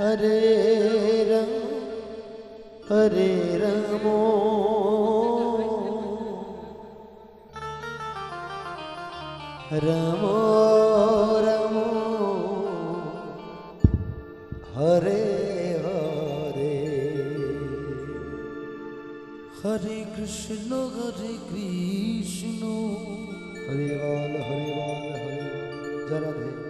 হরে রাম হরে রাম রাম রাম হরে হরে হরে কৃষ্ণ হরে কৃষ্ণ হরে বল হরে বল হরে জরা দে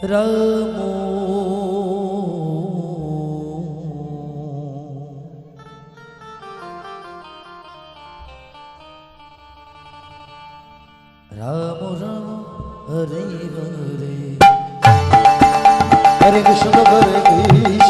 રમો રમો રમો હરે હરે હરે કૃષ્ણ હરે Krishna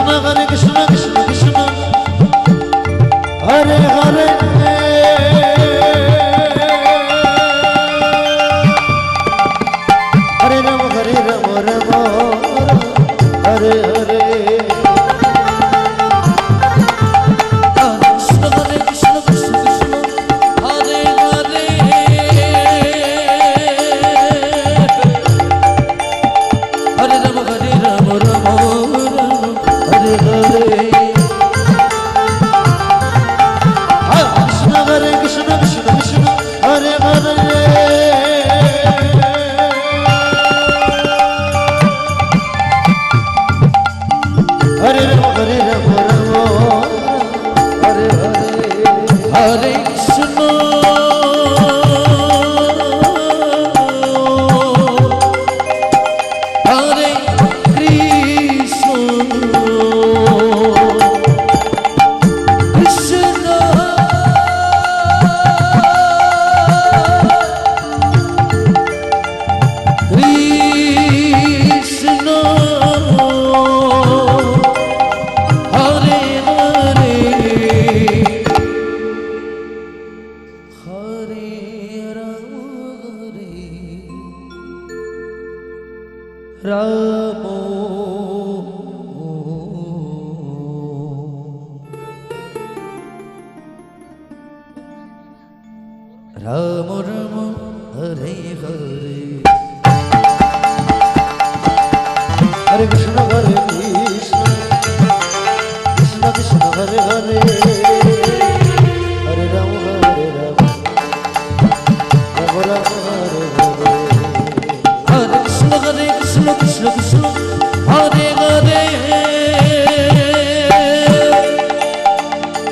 Krishna Hare Krishna Hare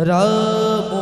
رب